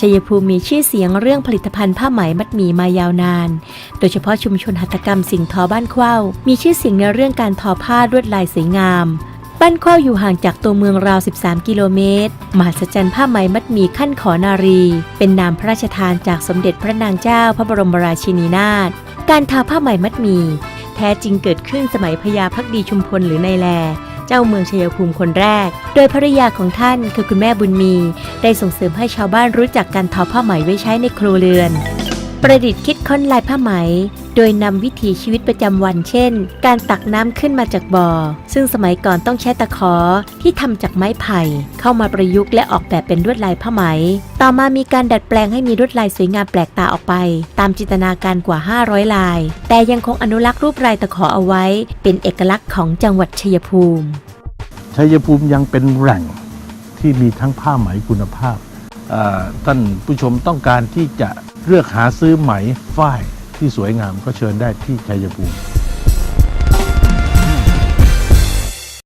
ชัยภูมิมีชื่อเสียงเรื่องผลิตภัณฑ์ผ้าไหมมัดหมี่มายาวนาน โดยเฉพาะชุมชนหัตถกรรมสิ่งทอบ้านเข้า มีชื่อเสียงในเรื่องการทอผ้าลวดลายสวยงาม บ้านเข้าอยู่ห่างจากตัวเมืองราว 13 กิโลเมตร มหัศจรรย์ผ้าไหมมัดหมี่ขั้นขอนารี เป็นนามพระราชทานจากสมเด็จพระนางเจ้าพระบรมราชินีนาถ การทาผ้าไหมมัดหมี่แท้จริงเกิดขึ้นสมัยพญาพักดีชุมพลหรือในแล เจ้าเมืองชัยภูมิคนแรก โดยภริยาของท่านคือคุณแม่บุญมี ได้ส่งเสริมให้ชาวบ้านรู้จักการทอผ้าไหมไว้ใช้ในครัวเรือน ประดิษฐ์คิดค้นลายผ้าไหม โดยนำวิถีชีวิตประจำวันเช่น การตักน้ำขึ้นมาจากบ่อ ซึ่งสมัยก่อนต้องใช้ตะขอที่ทำจากไม้ไผ่ เข้ามาประยุกต์และออกแบบเป็นลวดลายผ้าไหม ต่อมามีการดัดแปลงให้มีลวดลายสวยงามแปลกตาออกไป ตามจินตนาการกว่า 500 ลาย แต่ยังคงอนุรักษ์รูปลายตะขอเอาไว้ เป็นเอกลักษณ์ของจังหวัดชัยภูมิ ชัยภูมิยังเป็นแหล่งที่มีทั้งผ้าไหมคุณภาพ ท่านผู้ชมต้องการที่จะ เลือกหาซื้อไหมฝ้ายที่สวยงามก็เชิญได้ที่ชัยภูมิ